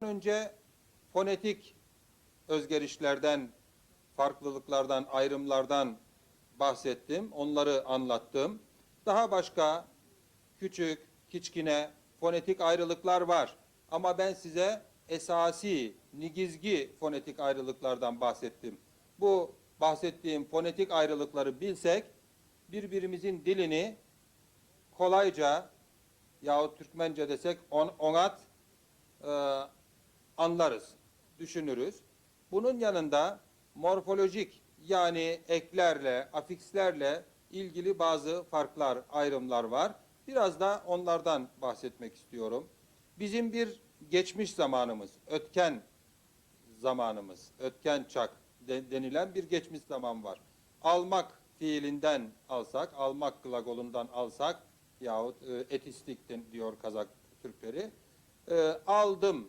önce fonetik özgerişlerden, farklılıklardan, ayrımlardan bahsettim. Onları anlattım. Daha başka küçük, kiçkine fonetik ayrılıklar var. Ama ben size esasi, nigizgi fonetik ayrılıklardan bahsettim. Bu bahsettiğim fonetik ayrılıkları bilsek birbirimizin dilini kolayca yahut Türkmence desek on, onat e, anlarız, düşünürüz. Bunun yanında morfolojik yani eklerle, afikslerle ilgili bazı farklar, ayrımlar var. Biraz da onlardan bahsetmek istiyorum. Bizim bir geçmiş zamanımız, ötken zamanımız, ötken çak de- denilen bir geçmiş zaman var. Almak fiilinden alsak, almak glagolundan alsak yahut e, etistik diyor Kazak Türkleri. E, aldım